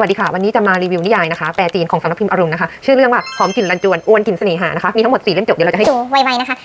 วัสดีค่ะ วันนี้จะมารีวิวนิยายนะคะ แปลจีนของสำนักพิมพ์อรุณนะคะ ชื่อเรื่องว่าหอมกลิ่นรันจวนอ้วนกลิ่นเสน่หานะคะ มีทั้งหมด 4 เล่มจบ เดี๋ยวเราจะให้ดูไวๆนะคะ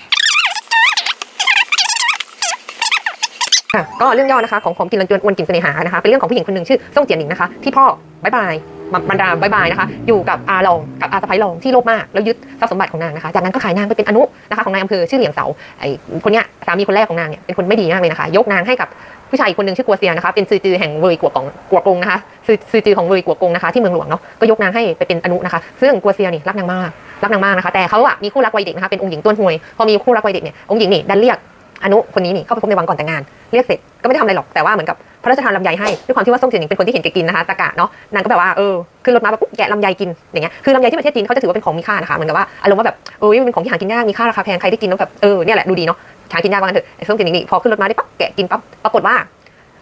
ค่ะก็เรื่องย่อนะคะของหอมกินรันจวนอวนกินเสน่หานะคะเป็นเรื่องของผู้หญิงคนหนึ่งชื่อซ่งเจียนหนิงนะคะที่พ่อบายบายมาบรรดาบายบายนะคะอยู่กับอาลองกับอาสะพ้ายลองที่โลภมากแล้วยึดทรัพย์สมบัติของนางนะคะจากนั้นก็ขายนางไปเป็นอนุนะคะของนายอำเภอชื่อเหลียงเสาไอ้คนเนี้ยสามีคนแรกของนางเนี่ยเป็นคนไม่ดีมากเลยนะคะ ยกนางให้กับผู้ชายอีกคนหนึ่งชื่อกัวเซียนะคะเป็นซือจือแห่งเวยกัวกงกัวกงนะคะซือซือจือของเวยกัวกงนะคะที่เมืองหลวงเนาะก็ยกนางให้ไปเป็นอนุนะคะ ซึ่งกัวเซียนี่รักนางมากรักนางมากนะคะ แต่เขาอะมีคู่รักวัยเด็กนะคะเป็นองค์หญิงต้นหวยพอมีคู่รักวัยเด็กเนี่ยองค์หญิงนี่ดันเรียก อนุคนนี้นี่เข้าไปพบในวังก่อนแต่งงานเรียกเสร็จก็ไม่ได้ทำอะไรหรอกแต่ว่าเหมือนกับพระราชทานลำไยให้ด้วยความที่ว่าซ่งเจียนหนิงเป็นคนที่เห็นแก่กินนะคะตะกะเนาะนางก็แบบว่าเออขึ้นรถมาปุ๊บแกะลำไยกินอย่างเงี้ยคือลำไยที่ประเทศจีนเขาจะถือว่าเป็นของมีค่านะคะเหมือนกับว่าอารมณ์ว่าแบบเออเป็นของที่หากินยากมีค่าราคาแพงใครได้กินแล้วแบบเออเนี่ยแหละดูดีเนาะหากินยากว่างันเถอะไอ้ซ่งเจียนหนิงนี่พอขึ้นรถมาได้ปั๊บแกะกินปั๊บปรากฏว่า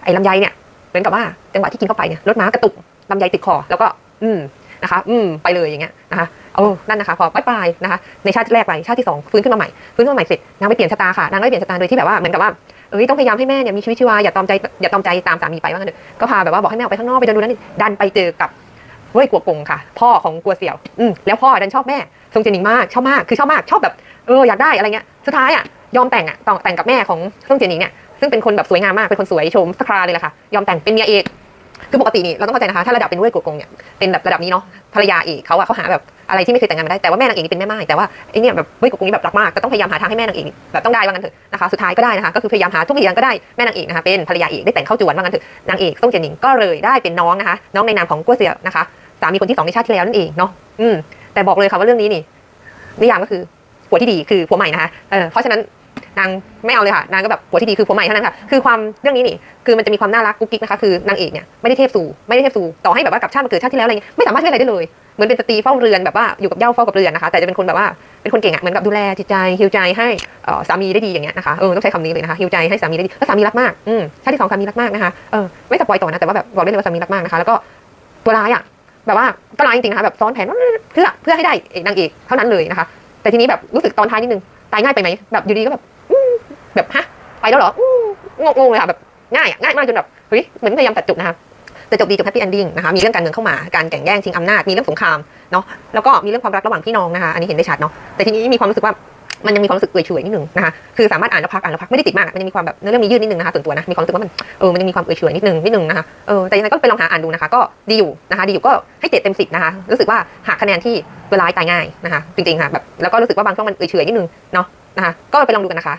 ไอ้ลำไยเนี่ยเหมือนกับว่าจังหวะที่กินเข้าไปเนี่ยรถม้ากระตุกลำไยติดคอแล้วก็อืม นะคะอืมไปเลยอย่างเงี้ยนะคะเออนั่นนะคะพอปลายๆนะคะในชาติแรกไปชาติที่สองฟื้นขึ้นมาใหม่ฟื้นขึ้นมาใหม่เสร็จนางไปเปลี่ยนชะตาค่ะนางก็ไปเปลี่ยนชะตาโดยที่แบบว่าเหมือนกับว่าเอ้ยต้องพยายามให้แม่เนี่ยมีชีวิตชีวาอย่าตอมใจอย่าตอมใจตามสามีไปว่างั้นเถอะก็พาแบบว่าบอกให้แม่ออกไปข้างนอกไปเดินดูนั่นนี่ดันไปเจอกับเว้ยกัวกงค่ะ พ่อของกัวเสี่ยวอืมแล้วพ่อดันชอบแม่ทรงเจยนหนิงมากชอบมากคือชอบมากชอบแบบเอออยากได้อะไรเงี้ยสุดท้ายอะยอมแต่งอะต่อแต่งกับแม่ของทรงเจยนหนิงเนี่ยซึ่งเป็นคนแบบสวยงามมากเป็นคนสวยชมสคราเลยแหละค่ะยอมแต่งเป็นเมียเอก คือปกตินี่เราต้องเข้าใจนะคะ ถ้าระดับเป็นเว้ยกัวกงเนี่ยเป็นแบบระดับนี้เนาะภรรยาเอกเขาอะเขาหาแบบอะไรที่ไม่เคยแต่งงานมาได้แต่ว่าแม่นางเอกนี่เป็นแม่ไม้แต่ว่าไอเนี่ยแบบเว้ยกัวกงนี่แบบรักมากก็ต้องพยายามหาทางให้แม่นางเอกแบบต้องได้ว่างั้นเถอะนะคะสุดท้ายก็ได้นะคะก็คือพยายามหาทุกอย่างก็ได้แม่นางเอกนะคะเป็นภรรยาเอกได้แต่งเข้าจวนว่างั้นเถอะนางเอกซ่งเจียนหนิงก็เลยได้เป็นน้องนะคะ น้องในนามของกัวเสี่ยนะคะสามีคนที่สองในชาติที่แล้วนั่นเองเนาะอืมแต่บอกเลยค่ะว่าเรื่องนี้นี่นิยามก็คือผัวที่ดีคือผัวใหม่นะคะเออเพราะฉะนั้น นางไม่เอาเลยค่ะนางก็แบบผัวที่ดีคือผัวใหม่เท่านั้นค่ะคือความเรื่องนี้นี่คือมันจะมีความน่ารักกุ๊กกิ๊กนะคะคือนางเอกเนี่ยไม่ได้เทพสู่ไม่ได้เทพสู่ต่อให้แบบว่ากับชาติมาเกิดชาติที่แล้วอะไรเงี้ยไม่สามารถช่วยอะไรได้เลยเหมือนเป็นสตรีเฝ้าเรือนแบบว่าอยู่กับเหย้าเฝ้ากับเรือนนะคะแต่จะเป็นคนแบบว่าเป็นคนเก่งอะเหมือนกับดูแลจิตใจฮิวใจให้สามีได้ดีอย่างเงี้ยนะคะเออต้องใช้คำนี้เลยนะคะฮิวใจให้สามีได้ดีแล้วสามีรักมากอืมชาติที่สองสามีรักมากนะคะเออไม่สปอยต่อนะแต่ว่าแบบบอกได้เลยว่าสามีรักมากนะคะแล้วก็ตัวร้ายอะแบบว่าก็ร้ายจริงๆนะคะแบบซ้อนแผนเพื่อเพื่อให้ได้นางเอกเท่านั้นเลยนะคะ แต่ทีนี้แบบรู้สึกตอนท้ายนิดนึงตายง่ายไปไหมแบบอยู่ดีก็แบบ แบบฮะไปแล้วเหรออืมงงเลยค่ะแบบง่ายอะง่ายมากจนแบบเฮ้ยเหมือนพยายามตัดจบนะคะแต่จบดีจบแฮปปี้เอนดิ้งนะคะมีเรื่องการเมืองเข้ามาการแข่งแย่งชิงอำนาจมีเรื่องสงครามเนาะแล้วก็มีเรื่องความรักระหว่างพี่น้องนะคะอันนี้เห็นได้ชัดเนาะแต่ทีนี้มีความรู้สึกว่ามันยังมีความรู้สึกเอื่อยเฉยนิดนึงนะคะคือสามารถอ่านแล้วพักอ่านแล้วพักไม่ได้ติดมากมันยังมีความแบบเนื้อเรื่องมียืดนิดนึงนะคะส่วนตัวนะมีความรู้สึกว่ามันเออมันยังมีความเอื่อยเฉยนิดนึงนิดนึงนะคะเออแต่ยังไงก็ไปลองหาอ่านดูนะคะ ก็ดีอยู่นะคะดีอยู่ก็ให้เจ็ดเต็มสิบนะคะรู้สึกว่าหาคะแนนที่ตัวร้าตายง่ายนะคะจริงๆค่ะแบบแล้วก็รู้สึกว่าบางช่วงมันเอื่อยเฉยนิดนึงเนาะนะคะก็ไปลองดูกันนะคะ